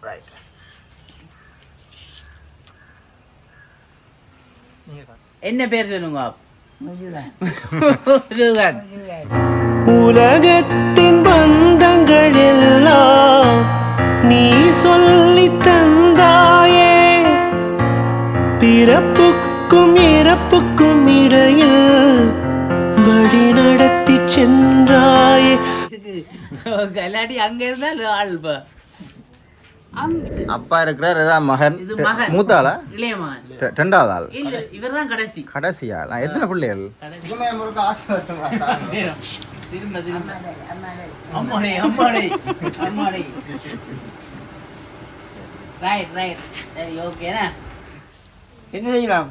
Right என்ன பேர் சொல்லுங்க உலகத்தின் பந்தங்கள் எல்லாம் நீ சொல்லி தந்தாயே. பிறப்புக்கும் இறப்புக்கும் இடையில் வழி நடத்தி சென்றாயே. கல்லாடி அங்க இருந்தால் ஆள் இப்ப அப்பா இருக்கிறார் இதான் மகன்? இது மகன். மூத்தாளா? இளைய மகன். ரெண்டாவது ஆள் இல்ல இவர்தான் கடைசி. கடைசி ஆள் நான் எத்தனை பிள்ளைகள்? கடைசி. திரும்ப திரும்ப திரும்ப. அம்மாடி அம்மாடி. அம்மாடி ரைட் ரைட் சரி ஓகேண்ணா என்ன? செய்யலாம்?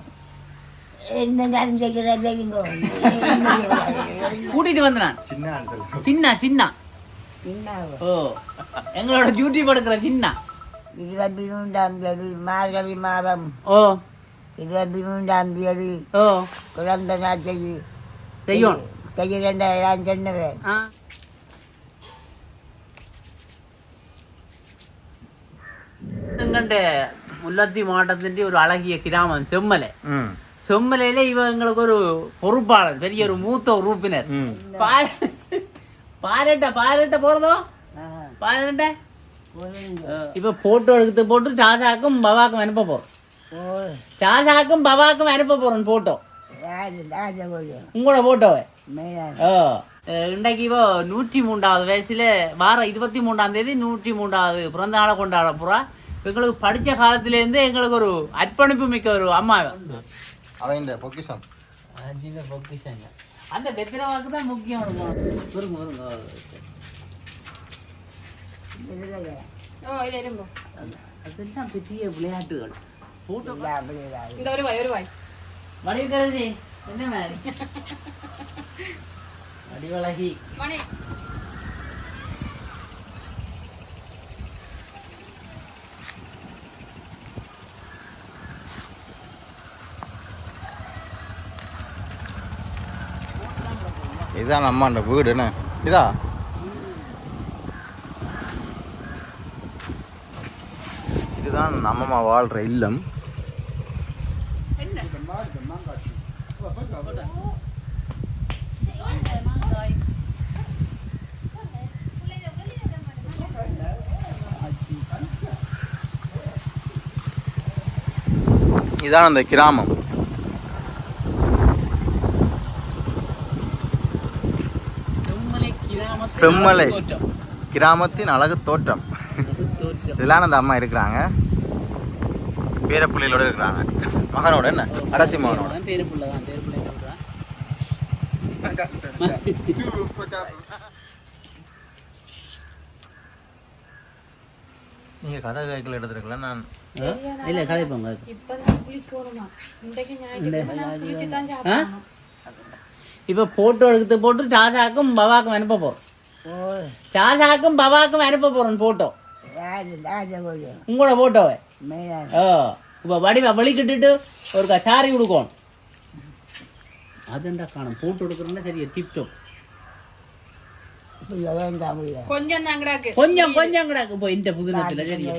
கூட்டிட்டு வந்தான் சின்ன சின்ன ஓ எங்களோட டியூட்டி கொடுக்குற சின்ன. இருபத்தி மூன்றாம் தேதி மார்கழி மாதம். ஓ. இருபத்தி மூன்றாம் தேதி ஓ. குழந்தை நாட்டை செய்யும். கையிரண்ட நான் சொன்னவன் எங்கண்ட முல்லத்தி மாவட்டத்தின் ஒரு அழகிய கிராமம் செம்மலை. ம். செம்மலையில இவ எங்களுக்கு ஒரு பொறுப்பாளர் பெரிய ஒரு மூத்த உறுப்பினர். பாருட்ட பாருட்ட போறதோ? பாருட்ட இப்ப போட்டோ எடுத்து போட்டு டாசாக்கும் பவாக்கும் அனுப்ப போறோம். ஓ டாசாக்கும் பவாக்கும் அனுப்ப போறோம் போட்டோ உங்களோட போட்டோவை ஓ இன்றைக்கு இப்போ நூற்றி மூன்றாவது வயசுல வார இருபத்தி மூன்றாம் தேதி நூற்றி மூன்றாவது பிறந்த நாளை கொண்டாட போறா. எங்களுக்கு படிச்ச காலத்திலேருந்து எங்களுக்கு ஒரு அர்ப்பணிப்பு மிக்க ஒரு அம்மா அவன் பொக்கிஷம். பொக்கிஷங்க அந்த வெத்திர வாக்கு தான் முக்கியம் இருக்கும் வருங்க வருங்க ஓ இல்ல இரும்போ அதெல்லாம் பெரிய விளையாட்டுகள் போட்டோ இந்த ஒரு வாய் ஒரு வாய் வடிவக்கரசி என்ன மாதிரி வடிவழகி மணி இதுதான் அம்மாண்ட வீடு என்ன இதா இதுதான் நம்மம்மா வாழ்ற இல்லம். இதான் அந்த கிராமம். செம்மலை கிராம செம்மலை. கிராமத்தின் அழகு தோற்றம். தோற்றம். இதெல்லாம் அந்த அம்மா இருக்கிறாங்க. பேர பிள்ளைகளோட இருக்கிறாங்க. மகனோட என்ன? கடைசி மகனோட. பேரு பிள்ளை தான் பேரு பிள்ளை சொல்றேன் நீங்க கதை கைகள் எடுத்துருக்கல நான் இல்ல கதை போங்க. இப்ப போட்டோ எடுத்து போட்டு டாசாக்கும் பவாக்கும் அனுப்ப போறோம். ஓ டாசாக்கும் பவாக்கும் அனுப்ப போறோம் போட்டோ உங்களோட போட்டோவை? ஓ இப்போ வடிவ வலிக்கிட்டுட்டு ஒரு சாரி கொடுக்கணும் அதுண்டா காணும். போட்டு எடுக்கிறோன்னா சரியா டிப்டோப் கொஞ்சம் கிடாக்கு கொஞ்சம் கொஞ்சம் கிடக்கு இப்போ இந்த புதினத்தில் சரியா.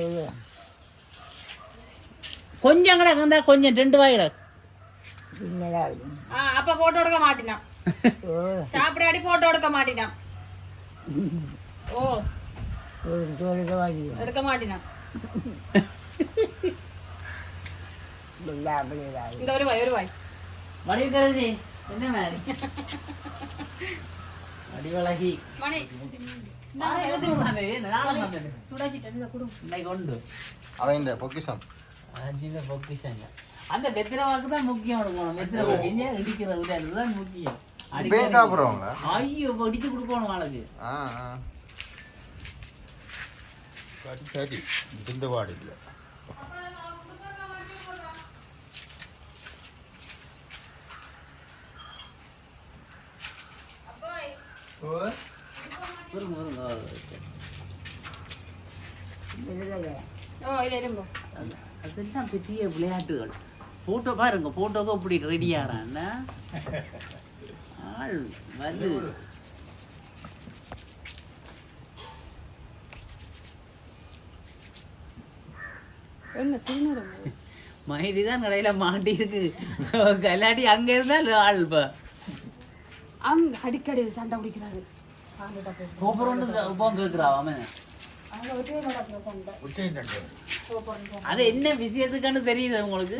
கொஞ்சம் கிடக்கு இருந்தா கொஞ்சம் ரெண்டு வாய் கிடக்கு அப்ப போட்டோ எடுக்க மாட்டினான். சாப்பிடாடி போட்டோ எடுக்க மாட்டினான். ஓ. மாதிரி? வடிவழகி. மணி. இன்னைக்கு உண்டு. அவன் பொக்கிஷம். அஞ்சித பொக்கிஷங்க அந்த வெத்திர வாக்கு தான் முக்கியம் கொடுக்கணும் வெத்திர வாக்கு இங்கே இடிக்கிற அதுதான் முக்கியம். இப்பயே சாப்பிட்றவங்க? ஐயோ இப்போ இடிச்சு கொடுக்கணும் ஆ. சரி சரி இந்த வாடு இல்லை வருங்க அதெல்லாம் பெரிய விளையாட்டுகள். போட்டோ பாருங்க போட்டோக்கு இப்படி ரெடி ஆறான்னா ஆள் வந்து என்ன திருநூறு மயிரி தான் கடையில் மாட்டி இருக்கு கல்லாட்டி அங்கே இருந்தால் ஆள் இப்போ அங்க அடிக்கடி சண்டை பிடிக்கிறாரு. கோபுரம் இப்போ கேட்குறா அவன் அது என்ன விஷயத்துக்கான்னு தெரியுது உங்களுக்கு?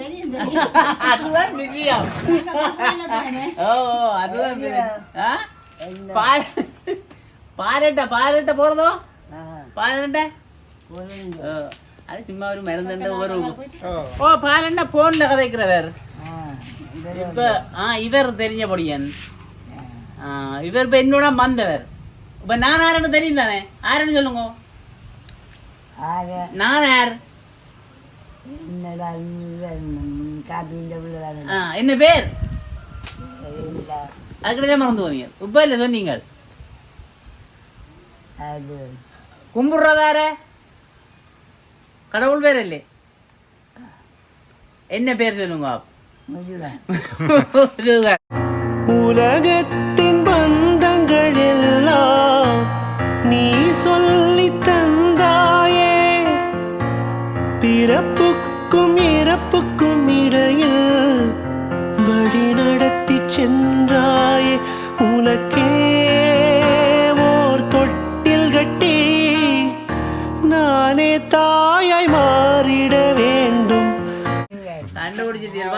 அதுதான் விஷயம். ஓ அதுதான் பாரட்ட பாரட்ட போறதோ? பாரட்ட. ஓ, அது சும்மா ஒரு மருந்துண்டு ஒரு ஓ. பாலண்ட போன்ல கதைக்கிறவர். இப்ப ஆ இவர் தெரிஞ்சபடியன் ஆ, இவர் இப்ப என்னோட வந்தவர் இப்ப நான் யாருன்னு தெரியும் தானே யாருன்னு சொல்லுங்க நான் யார் என்ன பேர்? அதுக்கிட்டே மறந்து போனீங்க. இப்ப இல்ல சொன்னீங்க. அது கும்பிடுறதார? கடவுள் பேர் இல்லை. என்ன பேர் சொல்லுங்க? முருகன்.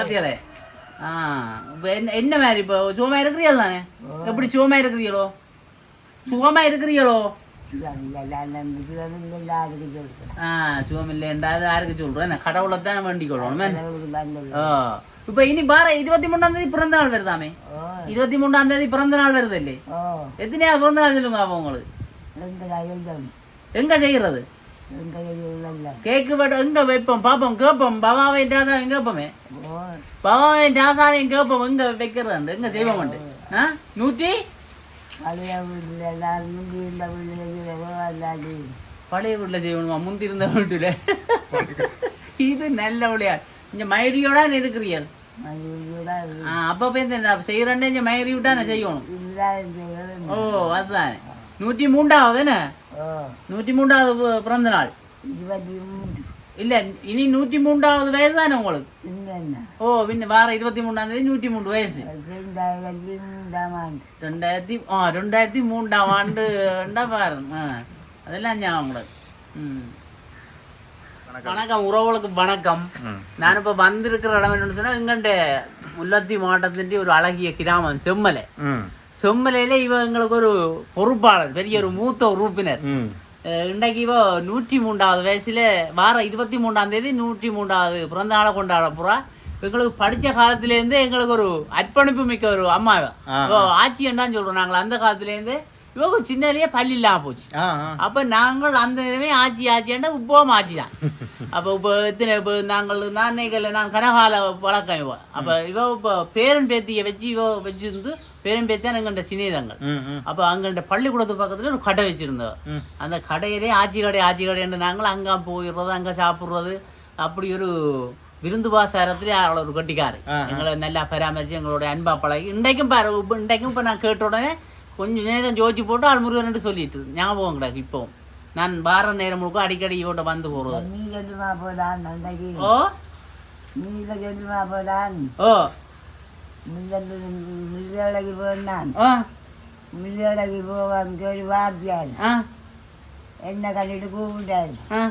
பாத்தியாலே? ஆ என்ன மாதிரி இப்போ சுகமா இருக்கிறீங்களோ தானே? எப்படி சுகமா இருக்கிறீங்களோ? சுகமா சொல்றேன் ஆ சுகம் இல்லைன்றா யாருக்கு சொல்றேன். கடவுளை தான் வேண்டிக் கொள்ளணும் கடவுளுக்கு வந்தது ஓ இப்போ இனி பார இருபத்தி மூணாம் தேதி பிறந்த நாள் வருதாமே? இருபத்தி மூணாம் தேதி பிறந்த நாள் வருதல்லே ஓ. எத்தனையாவது பிறந்த நாள் சொல்லுங்க அப்போ உங்களுக்கு? ரெண்டு கையிலும் எங்க செய்யறது? கேக்கு வெட்ட எங்க வைப்போம்? பாப்போம் கேட்போம். பவாவை ராசாவையும் கேட்போமே. ஓ பவாவை ராசாவையும் கேட்போம். எங்க வைக்கிறது? எங்க செய்வோம் நூற்றி பழைய வீட்டில் எல்லாரும் முந்தி இருந்த வீட்டில் பழைய வீட்டுல செய்யணுமா முந்தி இருந்த வீட்டுல. இது நல்ல விளையாட்டு. இங்க மயிரியோட இருக்கிறீர்கள்? அப்ப போய் இந்த செய்யறேன்னு இங்க மயிரி விட்டா நான் செய்யணும் ஓ அதுதான். நூற்றி மூன்றாவது என்ன நூற்றி மூன்றாவது பிறந்த நாள் இருபத்தி மூன்று. இல்ல இனி நூற்றி மூன்றாவது வயசு தானே உங்களுக்கு ஓ பின்ன வார இருபத்தி மூணாம் தேதி நூற்றி மூன்று வயசு. ரெண்டாயிரத்தி மூன்றாம் ஆண்டு. ரெண்டாயிரத்தி ஆ ரெண்டாயிரத்தி மூன்றாம் ஆண்டு ரெண்டா பாருங்க ஆ அதெல்லாம் ஞாபகம் உங்களுக்கு. ம். வணக்கம். உறவுகளுக்கு வணக்கம். நான் இப்போ வந்திருக்கிற இடம் என்னன்னு சொன்னா எங்கண்ட முல்லத்தி மாவட்டத்தின் ஒரு அழகிய கிராமம் செம்மலை. செம்மலையில இவ எங்களுக்கு ஒரு பொறுப்பாளர் பெரிய ஒரு மூத்த உறுப்பினர். இன்றைக்கு இவ நூற்றி மூன்றாவது வயசுல வார இருபத்தி மூன்றாம் தேதி நூற்றி மூன்றாவது பிறந்த நாளை கொண்டாட போறா. எங்களுக்கு படிச்ச காலத்துல இருந்து எங்களுக்கு ஒரு அர்ப்பணிப்பு மிக்க ஒரு அம்மா இவ. ஆ, இவ ஆட்சி என்னன்னு சொல்றோம். நாங்கள் அந்த காலத்துல இருந்து இவங்க சின்னலேயே பள்ளி இல்லாம போச்சு. அப்ப நாங்கள் அந்த நேரமே ஆட்சி ஆட்சியாண்டா இப்பவும் ஆட்சி தான். அப்ப இப்போ எத்தனை இப்போ நாங்கள் நான் நான் கனகால பழக்கம் இவ. அப்ப இவ இப்போ பேரன் பேத்தியை வச்சு இவ வச்சிருந்து பேரன் பேத்தி தான் எங்கள்கிட்ட சிநேதங்கள் அப்ப அங்கிட்ட பள்ளிக்கூடத்து பக்கத்துல ஒரு கடை வச்சிருந்தவ. ம். அந்த கடையிலே ஆச்சி கடை ஆச்சி கடைன்னு நாங்கள் அங்க போயிடுறது அங்க சாப்பிடுறது. அப்படி ஒரு விருந்து பாசாரத்திலே அவள ஒரு கட்டிக்காரு. எங்களை நல்லா பராமரிச்சு எங்களோட அன்பா பழகி இன்றைக்கும் பாரு இப்ப இன்றைக்கும் இப்ப நான் கேட்ட உடனே கொஞ்சம் நேரம் ஜோதிச்சு போட்டு ஆள் முருகன் சொல்லிட்டு ஞாபகம் கிடக்கு இப்போவும் நான் வார நேரம் முழுக்க அடிக்கடி இவோட்ட வந்து அன்றைக்கு ஓ. கேள்வி வாத்தியார் ஆ என்ன கண்டிட்டு கூப்பிட்டாரு ஆ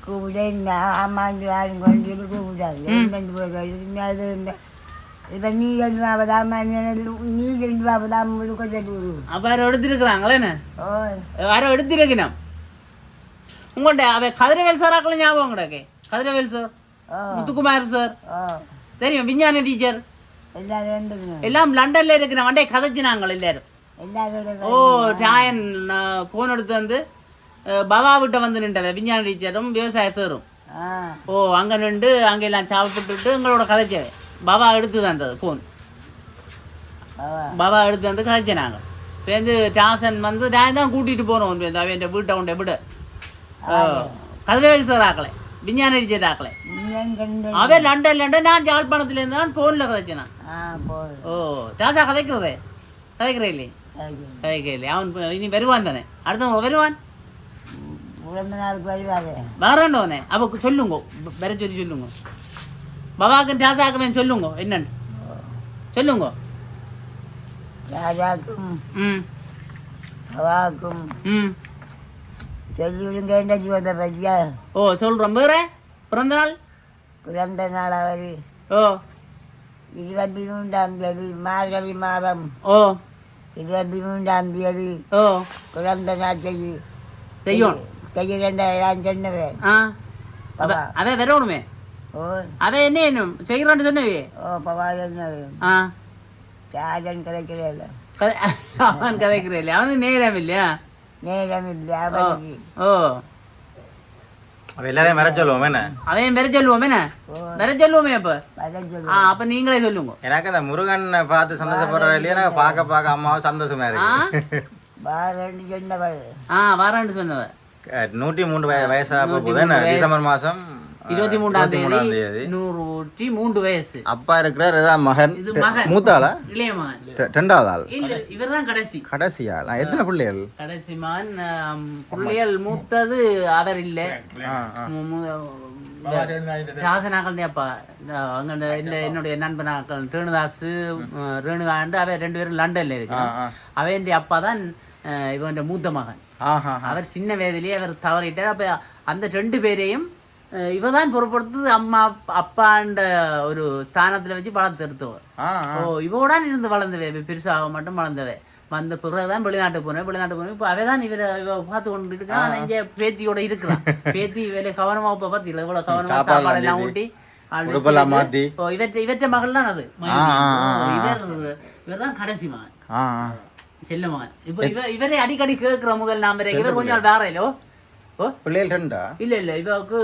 கூப்பிட்டு அம்மாண்டு யாரும் கொண்டு சொல்லி கூப்பிட்டாரு என்னென்று போய் கேட்டு அது இந்த இப்போ நீ ரெண்டு மாபதாம் நீ ரெண்டு மாபதாம் முழுக்க சொல்லி அப்ப யாரோ எடுத்திருக்கிறாங்களே என்ன ஓ யாரோ எடுத்திருக்கணும் உங்கள்கிட்ட அவ கதிரவேல் சாராக்களும் ஞாபகம் கிடக்கு கதிரவேல் சார் முத்துக்குமார் சார் தெரியும் விஞ்ஞான டீச்சர். எல்லாம் லண்டன்ல இருக்கிற வண்டே கதைச்சினாங்க எல்லாரும். ஓ ராயன் போன் எடுத்து வந்து பவா விட்ட வந்து நின்றவ விஞ்ஞான டீச்சரும் விவசாய சாரும். ஓ அங்க நின்று அங்க எல்லாம் சாப்பிட்டுட்டு எங்களோட கதைச்சவை பவா எடுத்து தந்தது போன் பவா. எடுத்து வந்து கதைச்சினாங்க. பேருந்து டாசன் வந்து நான் தான் கூட்டிட்டு போனோம் அவன் வீட்டை உண்டை விட. கதிரவேல் சார் ஆக்கலை விஞ்ஞான டீச்சர் ஆக்கலை. எங்கே அவன் லண்டன் லண்டன் நான் யாழ்ப்பாணத்துல இருந்து நான் போன்ல கதைச்சேன் ஓ ராசா கதைக்கிறதே? கதைக்கிறே இல்லையே? கதைக்க இல்லையே. அவன் இனி வருவான் தானே? அடுத்தவன் வருவான்? வரண்டோனே அப்போ சொல்லுங்க. வர சொல்லி சொல்லுங்க. பவாக்கும் ராசாக்கும் சொல்லுங்க. என்னன்னு? சொல்லுங்க. ராஜாக்கும் ம். அவாவுக்கும் ம். சொல்லி விடுங்க என்ன ஜீவத்தை பற்றியா ஓ சொல்கிறோம் வேற? பிறந்த நாள் பிறந்த நாள் அவர் ஓ. இருபத்தி மூன்றாம் தேதி மார்கழி மாதம். ஓ. இருபத்தி மூன்றாம் தேதி ஓ. பிறந்த செய்தி செய்யும் செய்ய ரெண்டாயிரம் சொன்னவன். ஆ. அவ அவ வரணுமே ஓ. அவ என்ன என்னும்? செய்கிறான்னு சொன்னவே. ஓ பவா சொன்னவன். ஆ. ராஜன் கிடைக்கிறதில்ல கதை அவன் கதைக்கிறேன் அவனுக்கு நேரம் இல்லையா? நேரம் இல்லை அவனுக்கு. ஓ. அப்ப எல்லாரையும் வர சொல்லுவோம் என்ன? அவன் வர சொல்லுவோம் என்ன? வர சொல்லுவோமே அப்போ. ஆ அப்போ நீங்களே சொல்லுங்க. எனக்கு அந்த முருகனை பார்த்து சந்தோஷப்படுற இல்லையா? எனக்கு பார்க்க பார்க்க அம்மாவும் சந்தோஷமா இருக்கு. பாரண்டு சொன்னவள் ஆ வாரான்னு சொன்னவ அஹ் நூற்றி மூன்று வய வயசா போகுது. டிசம்பர் மாசம் இருபத்தி மூன்றாம் மூணாம் தேதி நூற்றி மூன்று வயசு. அப்பா இருக்கிறார் இதான் மகன்? இது மகன். மூத்தாளா? இளைய மகன். ரெண்டாவது ஆள். இல்ல இவர்தான் கடைசி. கடைசியா நான் எத்தனை பிள்ளைகள்? கடைசி மகன் பிள்ளைகள் மூத்தது அவர் இல்ல. ராசனாக்கள் அப்பா. இந்த அங்க இந்த- இந்த என்னுடைய நண்பனாக்கள் ரேணுதாஸ் ரேணுகாண்டு அவன் ரெண்டு பேரும் லண்டன்ல இருக்கிறான். அவன் அப்பா தான் இவன் மூத்த மகன். அவர் சின்ன வயதிலேயே அவர் தவறிட்டார். அப்ப அந்த ரெண்டு பேரையும் இவதான் பொறுப்படுத்து அம்மா அப்பான்ற ஒரு ஸ்தானத்துல வச்சு வளர்த்தெடுத்தவர் ஓ. இவோடான் இருந்து வளர்ந்தவே பெருசாக மட்டும் வளர்ந்தவே. வந்த பிறகுதான் வெளிநாட்டு போனேன் வெளிநாட்டு போனேன் இப்போ அவதான் இவரை இவ பார்த்து கொண்டு இருக்கான். இங்க பேத்தியோட இருக்கிறான். பேத்தி இவரை கவனமா இப்ப பாத்தீங்களா இவ்வளவு கவனமா சாப்பாடு எல்லாம் ஊட்டி இவற்ற இவற்ற மகள் தான் அது. இவர் இவர் தான் கடைசி மகன். செல்ல மகன். இப்போ இவ இவரே அடிக்கடி கேட்கிற முதல் நாம இவர் கொஞ்சம் வேற இல்லோ ஓ? பிள்ளைகள் ரெண்டா? இல்ல இல்ல இவருக்கு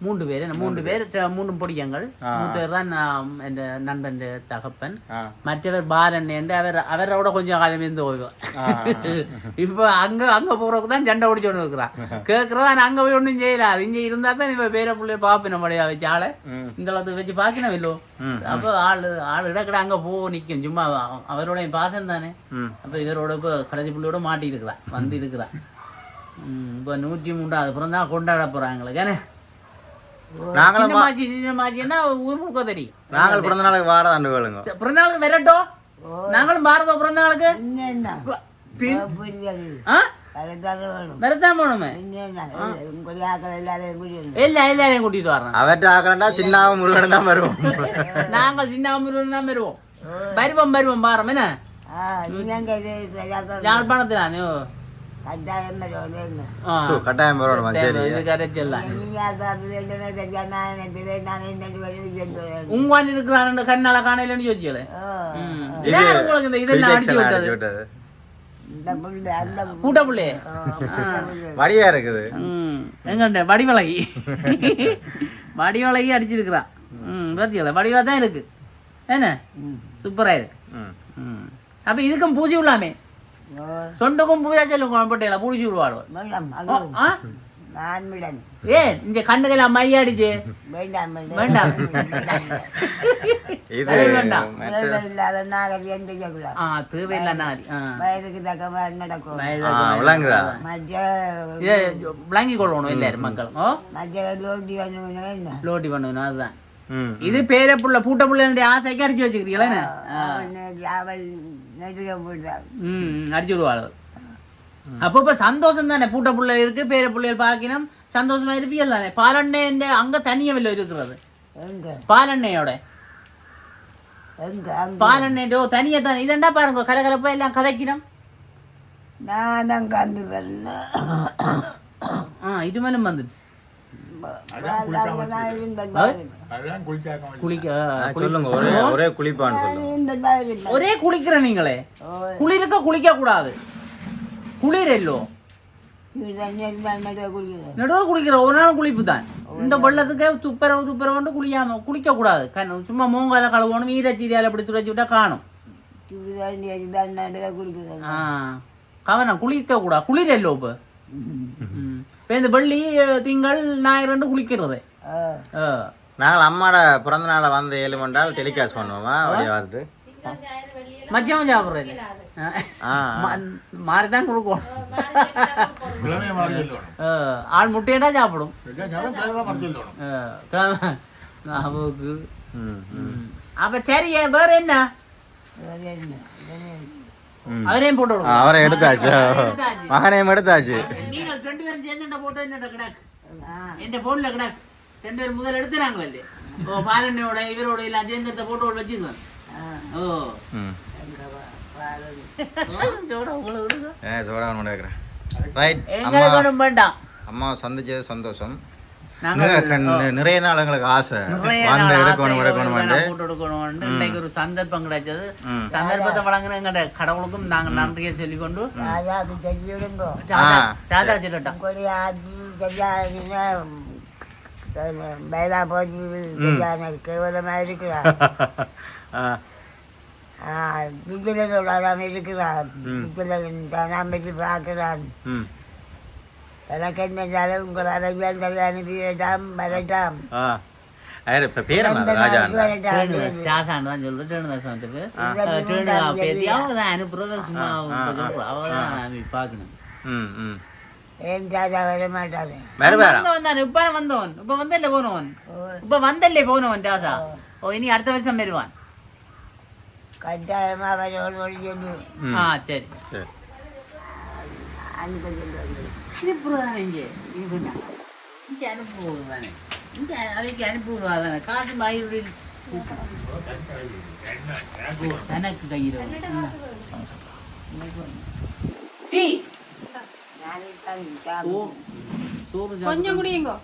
மூன்று. பேர். என்ன மூன்று பேர் மூன்று பொடியங்கள். மூத்தவர் தான் என் நண்பன் தகப்பன். மற்றவர் பாலன் என்று அவர் அவரோட கொஞ்சம் காலம் இருந்து ஓய்வு ஆ. இப்போ அங்க அங்க போறதுக்கு தான் சண்டை ஓடிச்சு கொண்டு இருக்கிறான். கேட்கறதா நான் அங்க போய் ஒன்றும் செய்யல. அது இங்க இருந்தா தான் இவ பேர பிள்ளைய பாப்பி நம்மடைய வச்சு ஆளை. இந்த அளவுக்கு வச்சு பாக்கணும் இல்லோ அப்போ ஆளு ஆள் இடக்கட அங்க போ நிக்கும். சும்மா அவ- அவரோட பாசம் தானே. அப்ப இவரோட இப்போ கடைசி பிள்ளையோட மாட்டி இருக்கிறான் வந்து இருக்கிறான் இப்போ நூற்றி மூன்றாவது பிறந்தா கொண்டாட போறாங்களுக்கு ஏன்னா நாங்களும் சின்ன மாச்சி சின்ன மாச்சின்னா ஊர் முழுக்க தெரியும்? நாங்கள் பிறந்த நாளுக்கு வார ஆண்டு வேளுங்க சரி, பிறந்த நாளுக்கு வரட்டும் நாங்களும் பாரத பிறந்த நாளுக்கு? கூட்டிட்டு வர்றோம் அவற்றை ஆக்கலண்டா சின்னாவும் முருகன் தான் வருவோம். நாங்கள் சின்ன அமிர்தம் தான் வருவோம். வருவோம் வருவோம் பாரம் என்ன? ஆ நீங்க இது யாழ்ப்பாணத்தில் தானே ஓ. கட்டாயம் என்ன ஆ. சு, கட்டாயம் வரணும் சரி. இது கரைச்சல் தான் நீங்க அது என்ன தெரியா நான் எனக்கு நான் என்ன வருது உங்கவான் இருக்கிறான் கண்ணால காணையிலன்னு யோசிச்சல இது யார் உங்களுக்கு இந்த இதெல்லாம் அடிச்சு விட்டது. புள்ள இருக்குது. ம். எங்கண்ட வடிவழகி வடிவழகி அடிச்சிருக்கிறான் ம். பார்த்தீங்களா வடிவா தான் இருக்கு. என்ன? சூப்பரா இருக்கு. ம். ம். அப்ப இதுக்கும் பூசி விடலாமே. சொண்டுக்கும் பூஜா சொல்லுங்க போட்டேங்களா பூசி விடுவாளோ வேண்டாம் ஓ, ஆ நான் விடன் ஏ இந்த கண்ணுக்கெல்லாம் மை அடிச்சு வேண்டாம் வேண்டாம் இது வேண்டாம். இல்லாத நாகர் எந்த ஆ தேவையில்லை ஆ வயதுக்கு தக்க மாதிரி நடக்கும் விளங்குதா இதை விளங்கி கொள்ளணும் எல்லாரும் மக்கள் ஓ மற்ற லோட்டி வந்து என்ன லோட்டி பண்ணணும் அதுதான் ம் இது பேர புள்ள பூட்ட புள்ள ஆசைக்கு அடிச்சு வச்சுக்கிறீங்களா அவள் ம் அடிச்சு விடுவாள் அப்போ இப்போ சந்தோஷம் தானே. பூட்ட புள்ள இருக்கு பேர பிள்ளைகள் பார்க்கணும் சந்தோஷமா இருப்பீங்க தானே. பாலண்ணே அங்க தனியவில் இருக்கிறது. பாலண்ணையோட. எங்க? அங்க. பாலண்ணையோ தனியா தானே. இதண்டா பாருங்க கலகலப்பா எல்லாம் கதைக்கணும் நான் தான் வரணும் ஆ இது மேலும் வந்துடுச்சு. ஒரே ஒரே குளிப்பான்னு ஒரே குளிக்கிற நீங்களே? குளிருக்க குளிக்க கூடாது குளிர் எல்லோ? நடுவ குளிக்கிற ஒரு நாள் குளிப்பு தான். இந்த வெள்ளத்துக்கு துப்புரவு துப்புரவு குளிக்காம குளிக்க கூடாது சும்மா மூங்கால கழுவணும் ஈரச்சீரியால அப்படி துடைச்சி விட்டா காணும். கவனம் குளிக்க கூடாது குளிர் எல்லோ இப்போ. இப்ப இந்த வெள்ளி திங்கள் ஞாயிறு ரெண்டு குளிக்கிறது. ஆ. ஆ. நாங்கள் அம்மாட பிறந்த நாளை வந்து ஏழு மண்டால் டெலிகாஸ்ட் பண்ணுவோமா? அப்படியே வருது. மச்சம் சாப்பிட்றது ஆ. மாறி தான் கொடுக்கும் ஆள் முட்டையிட்டா சாப்பிடும். அவுக்கு ம் ம். அப்ப சரி வேற என்ன. அவரையும் போட்டு அவரை எடுத்தாச்சு. மகனையும் எடுத்தாச்சு. நீங்கள் ரெண்டு பேரும் சேர்ந்து என்ன போட்டோ என்ன கிடாக்கு. என் போன்ல கிடாக்கு. ரெண்டு பேரும் முதல்ல எடுத்துறாங்களே ஓ பாலனையோட இவரோட எல்லாம் சேர்ந்து எடுத்த போட்டோ வச்சுக்குவேன் ஓ. ம். சோடா உங்களை விடுங்க. ஏ சோடாவன் மட்டும் கேட்குறேன் ரைட் அம்மா. சந்திச்சது சந்தோஷம். நிறைய நாள் எங்களுக்கு ஆசை. வந்து எடுக்கணும் எடுக்கணும் இன்னைக்கு ஒரு சந்தர்ப்பம் கிடைச்சது. சந்தர்ப்பத்தை வழங்குற எங்கட கடவுளுக்கும் நாங்க நன்றியை சொல்லிக்கொண்டு ராஜாவுக்கு சொல்லிவிடுங்கோ ராஜா ஆ, ராஜா சொல்லட்டும். பைதா போச்சு கேவலமாக இருக்கிறா ஆ, விஜயனோட இருக்கிறான் விஜயன் தானாம் வச்சு பார்க்கிறான். எனக்கு என்ன உங்கள் அரையான் கல்யாணம் வீரட்டாம். ராஜா ஏன் ராஜா வர மாட்டாரு இப்ப வந்தவன். இப்ப வந்தல்ல போனவன். இப்ப வந்தல்லே போனவன் ராசா ஓ. இனி அடுத்த வருஷம் வருவான். கட்டாயமாக வர ஒரு சரி. சரி. அனுப்ப சொல்லு அனுப்புறதானே இங்கே இங்க இங்கே அனுப்புவது தானே இங்கே அவைக்கு அனுப்புவா தானே காசு மயிலுடைய எனக்கு கையில் டீ நானே தான் சோ சோறு கொஞ்சம் குடியுங்கோ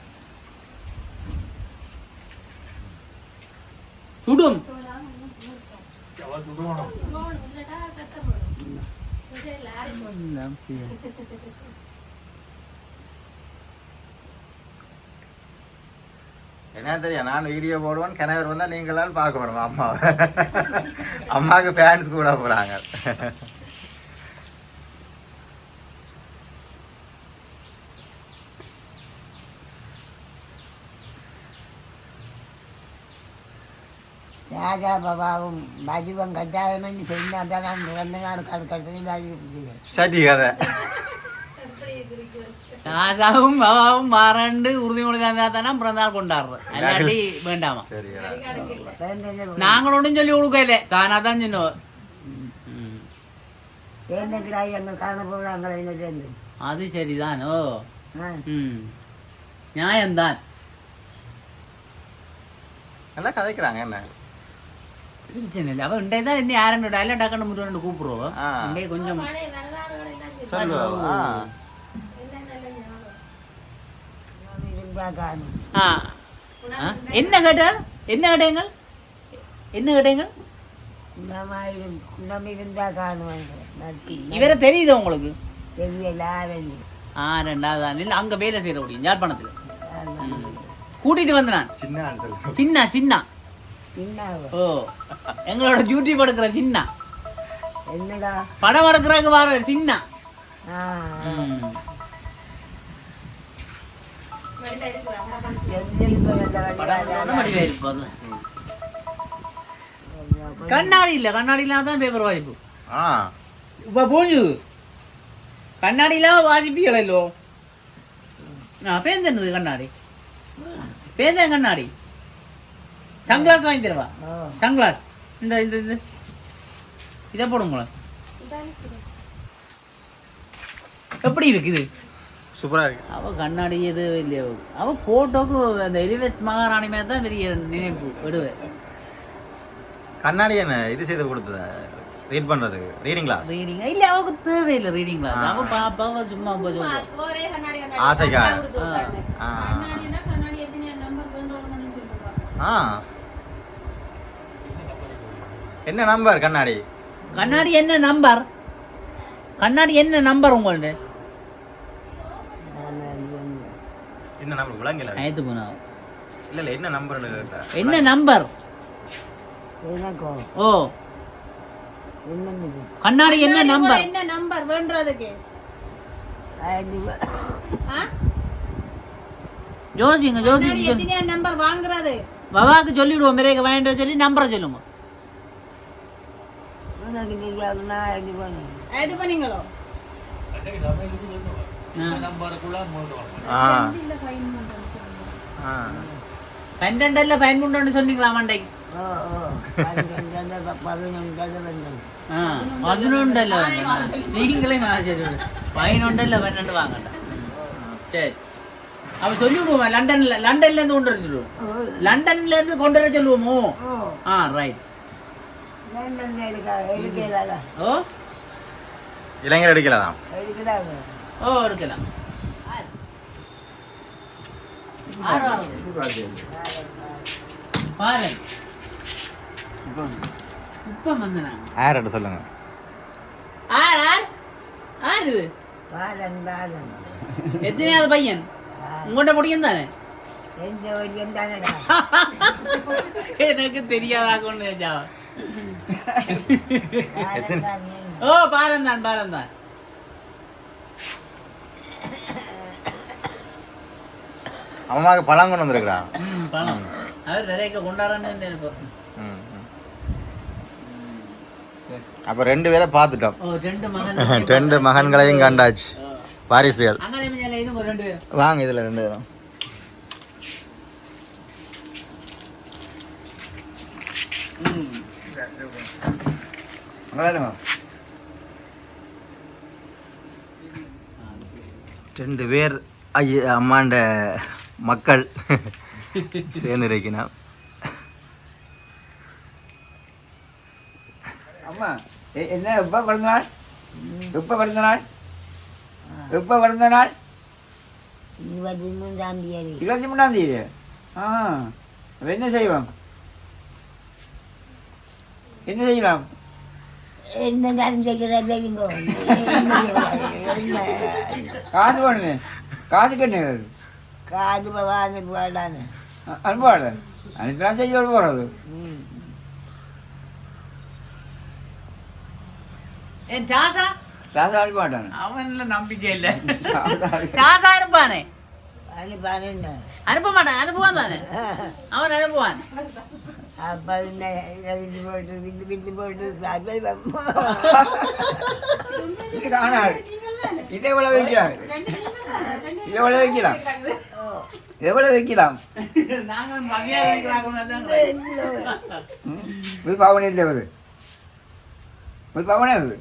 சுடும் என்ன தெரியும் நான் வீடியோ போடுவேன் கிணவர் வந்தால் நீங்களால் பார்க்கணும் அம்மாவை அம்மாவுக்கு ஃபேன்ஸ் கூட போகிறாங்க ராஜா பாபாவும் பஜுவம் கட்டாயம்னு சொன்னா தான் நான் பிறந்த நாள் கடு கட்டுறது சரி கதை. ராஜாவும் பாபாவும் மாறண்டு உறுதிமொழி தந்தா தானே பிறந்தாள் கொண்டாடுறது அல்லாட்டி வேண்டாமா சரி நாங்களும் சொல்லி கொடுக்கல தானா தான் சொன்னோம் அது சரிதான் நியாயம்தான் நல்லா கதைக்கிறாங்க என்ன பிரச்சனை இல்லை அவன் இண்டே தான் இன்னும் யாரும் டயலாக் டக்குன்னு முருகன் கூப்பிடுவோம். இண்டே கொஞ்சம் சொல்லுவோம் ஆ? என்ன கேட்டா என்ன கேட்டீங்கள் என்ன கேட்டீங்கள் இவரை தெரியுது உங்களுக்கு ஆ ரெண்டாவது இல்லை அங்கே வேலை செய்கிற முடியும் யாழ்ப்பாணத்தில் கூட்டிட்டு வந்து நான் சின்ன சின்ன சின்ன ஓ எங்களோட யூடியூப் எடுக்கிற சின்ன என்னடா படம் எடுக்கிறதுக்கு வர சின்ன ஆ ம். படம் வடிவா இருப்பது கண்ணாடி இல்லை கண்ணாடி இல்லாம தான் பேப்பர் வாய்ப்பு இப்போ புரிஞ்சுது கண்ணாடி இல்லாம வாசிப்பீங்களோ ஆ பேந்தது கண்ணாடி? பேந்தேன் கண்ணாடி? சன்கிளாஸ் வாங்கி தருவா? சன்கிளாஸ் இந்த இந்த இது இதை போடுங்களேன். எப்படி இருக்குது? சூப்பராக இருக்கு. அவ கண்ணாடி எது இல்லையோ. அவ போட்டோக்கு அந்த எலிவேஸ் மகாராணி மாதிரி தான் பெரிய நினைப்பு விடுவேன் கண்ணாடி என்ன? இது செய்து கொடுத்ததா? ரீட் பண்ணுறதுக்கு ரீடிங் கிளாஸ் ரீடிங் இல்ல அவக்கு தேவையில்லை ரீடிங் கிளாஸ் அவ பாப்பாவ சும்மா போய் சொல்லுவா. ஒரே கண்ணாடி ஆசைக்கா? கண்ணாடி ஆ. கண்ணாடினா கண்ணாடி எத்தனை நம்பர் வேண்டாம் பண்ணி சொல்லுவா ஆ. என்ன நம்பர் கண்ணாடி? கண்ணாடி என்ன நம்பர் கண்ணாடி என்ன நம்பர் உங்கள்ட்ட? என்ன நம்பர்? விளங்கல. ஆயிரத்து போனா. இல்ல இல்ல என்ன நம்பர்னு கேட்டேன் என்ன நம்பர்? ஓ. கண்ணாடி என்ன நம்பர்? என்ன நம்பர் வேண்டதுக்கு ஜோசிங்க கண்ணாடி ஜோசி எத்தனை நம்பர் வாங்குறது? பவாக்கு சொல்லிவிடுவோம் மிரேக வாங்கிட்டு சொல்லி நம்பரை சொல்லுங்க. இது பண்ணீங்களோ பன்னெண்டல்ல பதிமூணுன்னு சொன்னீங்களா மண்டைக்கு பதினொண்டல்ல நீங்களே பதினொண்டல்ல பன்னெண்டு வாங்கണ്ട சரி அவ சொல்லிவிடுவோமா லண்டன்ல லண்டன்ல இருந்து கொண்டு வர சொல்லுவோம் லண்டன்ல இருந்து கொண்டு வர சொல்லுவோமோ ஆ ரைட் நான் எடுக்க எடுக்கல ஓ இளைஞர் எடுக்கிறாங்க ஓ எடுக்கலாம் ஆறு ஆறு. பாரு. இப்ப வந்தனாங்க யார்கிட்ட சொல்லுங்க. ஆர் ஆர் ஆர் இது. பாலன் பாலன். எத்தனையாவது பையன்? உங்கள்கிட்ட பிடிக்கும் தானே? எனக்கு தெரியாதா கொண்டு தான். ஓ பாரம் தான். அம்மாவுக்கு பழம் கொண்டு வந்திருக்கிறான் ம் பணம் அவர் விரைக்க ம். அப்ப ரெண்டு பேரை பார்த்துட்டோம். ஓ ரெண்டு மகன் ரெண்டு மகன்களையும் கண்டாச்சு. வாரிசுகள். வாங்க இதுல ரெண்டு பேரும். ரெண்டு பேர் ஐய அம்மாண்ட மக்கள் சேர்ந்து இருக்கணும் அம்மா என்ன எப்போ பிறந்த நாள்? எப்போ பிறந்த நாள்? எப்போ பிறந்த நாள்? இருபத்தி மூன்றாம் தேதி. இருபத்தி மூணாம் தேதி? ஆ என்ன செய்வோம்? என்ன செய்யலாம்? என்ன காசு வேணுமே. காசுக்கு என்ன? காது வாங்க போடான்னு அனுப்பாடு அனுப்பினா செய்ய போகிறது என் சாசா காசு அனுப்ப மாட்டானு அவன்ல நம்பிக்கை இல்லை காசு அனுப்ப- சாசா இருப்பானே அனுப்பானுங்க அனுப்ப மாட்டான் அனுப்புவான் தானே அவன் அனுப்புவான் அப்போ என்ன விட்டு പോയിട്ട് விட்டு விட்டு போட்டு அது இதை எவ்வளோ வைக்கலாம் இதை எவ்வளோ வைக்கலாம் எவ்வளோ வைக்கலாம் நாங்கள் பாவனை இல்லை அது இது பாவனை அது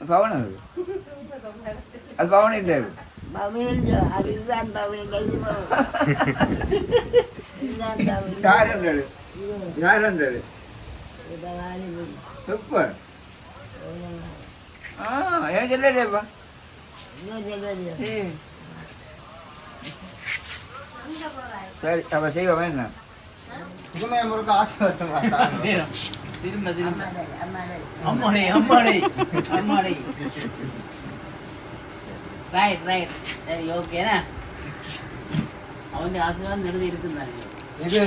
பாவனை அது அது பாவனை இல்லை அது? பவையில் அதுதான் பவையில் யார் இருந்தது யார் இருந்தது எப்போ ஆ எனக்கு இல்லையேப்பா சரி அப்போ செய்வோம் என்ன? திரும்ப திரும்ப. அம்மாடி அம்மாடி. அம்மாடி. ரைட் ரைட் சரி ஓகேண்ணா அவன் ஆசீர்வாதம் நிறுத்தி இருக்குந்தாங்க இது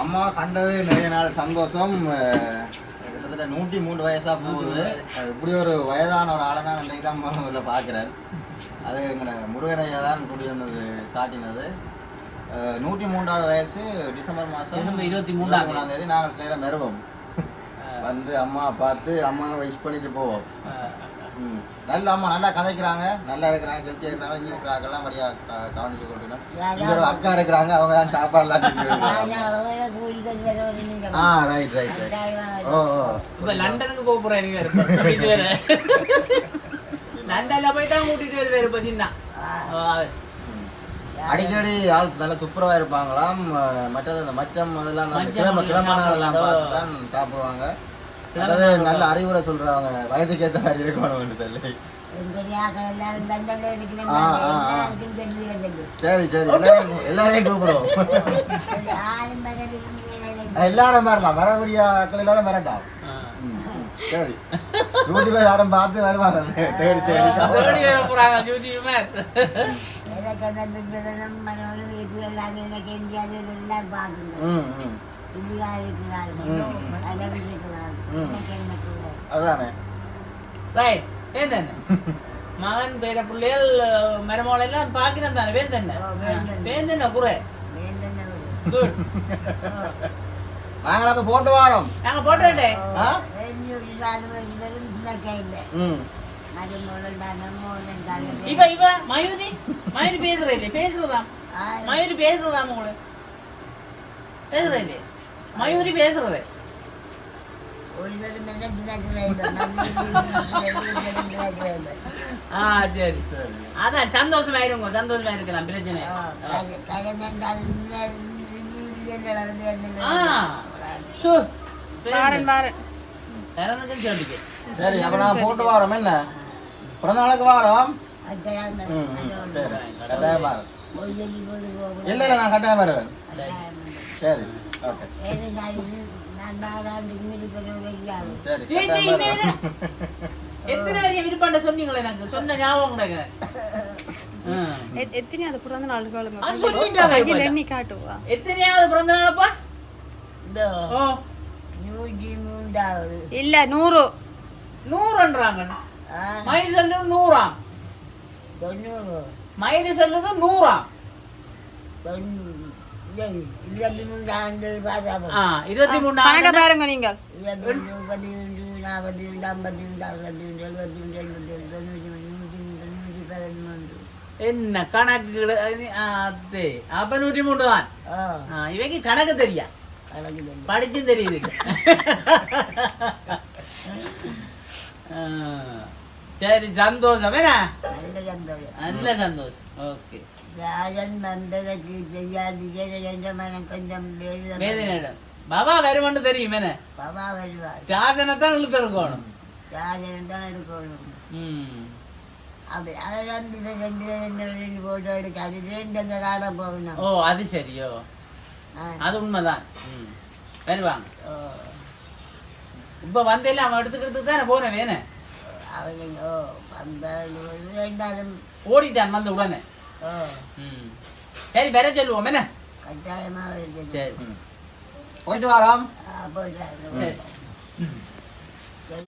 அம்மா கண்டது நிறைய நாள் சந்தோஷம். கிட்டத்தட்ட நூற்றி மூன்று வயசா போகுது. அது இப்படி ஒரு வயதான ஒரு ஆளை நான் இன்றைக்கு தான் முதல்ல பார்க்குறேன் அது எங்களை முருகனையா தான் குடியிருந்தது காட்டினது. நூற்றி மூன்றாவது வயசு டிசம்பர் மாதம் இருபத்தி. மூணாம் தேதி. நாங்கள் சேர மெருவோம். வந்து அம்மா பார்த்து அம்மா விஷ் பண்ணிட்டு போவோம். நல்ல அம்மா நல்லா கதைக்கிறாங்க. நல்லா இருக்கிறாங்க ஹெல்த்தியாக இருக்கிறாங்க இங்கே இருக்கிறாங்கெல்லாம் படியா கவனிச்சு கொண்டுனா இங்க ஒரு அக்கா இருக்கிறாங்க அவங்க தான் சாப்பாடுலாம் செஞ்சு. ஆ ரைட் ரைட் ரைட் ஓ ஓ. இப்ப லண்டனுக்கு போக போறேன் நீங்க கூட்டிட்டு வர லண்டன்ல போய் தான் கூட்டிட்டு வருவாரு இப்ப சின்ன அடிக்கடி ஆள் நல்ல துப்புரவா இருப்பாங்களாம் மற்றது அந்த மச்சம் அதெல்லாம் கிளம்ப சாப்பிடுவாங்க. பார்த்து தான் சாப்பிடுவாங்க. அதாவது நல்ல அறிவுரை சொல்றாங்க வயதுக்கு ஏற்ற மாதிரி இருக்கணும்னு சொல்லி. சரி சரி. எல்லாரையும் எல்லாரையும் எல்லாரும் வரலாம். வரக்கூடிய ஆட்கள் எல்லாரும் வரட்டாம். சரி. டியூட்டி போய் யாரும் பார்த்து வருவாங்க. எல்லாரும் எனக்கு எங்கேயாவது இந்தியா இருக்கிறார்கள். அதானே ரைட் வேந்தன் மகன் பேர பிள்ளைகள் மரமோல எல்லாம் பாக்கிறேன் தானே வேந்தன் வேந்தன் குறை நாங்க அப்ப போட்டு வாரோம் நாங்க போட்டுட்டே இவ இவ மயூரி மயூரி பேசுற இல்லையே பேசுறதா மயூரி பேசுறதா உங்களுக்கு பேசுற இல்லையே மயூரி பேசுறதே ஆ சரி சரி. அதான் சந்தோஷமா இருங்க சந்தோஷமா இருக்கலாம் பிரச்சனை சரி அப்ப நான் போட்டு வரோம் என்ன? பிறந்த நாளுக்கு வரோம். சரி. கட்டாயம் பாரு இல்ல இல்ல நான் கட்டாயம் வருவேன். சரி ஓகே. எத்தனை வரையும் விருப்பாண்ட சொன்னீங்களே எனக்கு சொன்ன ஞாபகம். எத்- எத்தனையாவது பிறந்த நாள். கையில் எண்ணி காட்டுவா எத்தனையாவது பிறந்த நாளப்பா ஓ இல்ல நூறு நூறுன்றாங்க மயில் சொல்லுது நூறாம் மயில் சொல்லுது நூறாம் ஆ இருபத்தி மூணு கணக்க பாருங்க நீங்கள் என்ன கணக்கு கிட- ஆ, அது அப்ப நூற்றி மூணு தான். ஆ, இவைக்கு கணக்கு தெரியா? படிச்சும் தெரியுது. ஆ, சரி சந்தோஷம். என்ன? நல்ல சந்தோஷம். ஓகே. రాజన్ మందలకి చెయ్యాలి మనం కొంచెం లేదు வேதனையிடம் பாபா வருவான்னு தெரியுமேனே பவா வருவார் ராஜனை தான் இழுத்து எடுக்கணும் ராஜன் தான் எடுக்கணும் ம் அப்படி அதான் இந்த ரெண்டு ரெண்டு ரெண்டு ஃபோட்டோ எடுக்க அதுவே இந்த காலம் போகணும் ஓ அது சரியோ ஆ, அது உண்மைதான் ம் வருவாங்க ஓ, இப்போ வந்தையில அவன் எடுத்துக்கிறதுக்கு தானே போறேன் வேணே அவனுங்க ஓடிட்டான் வந்த உடனே சரி வர சொல்லுவோம் என்ன? கட்டாயமாக சரி. போயிட்டு வரோம். போயிட்டாங்க சரி.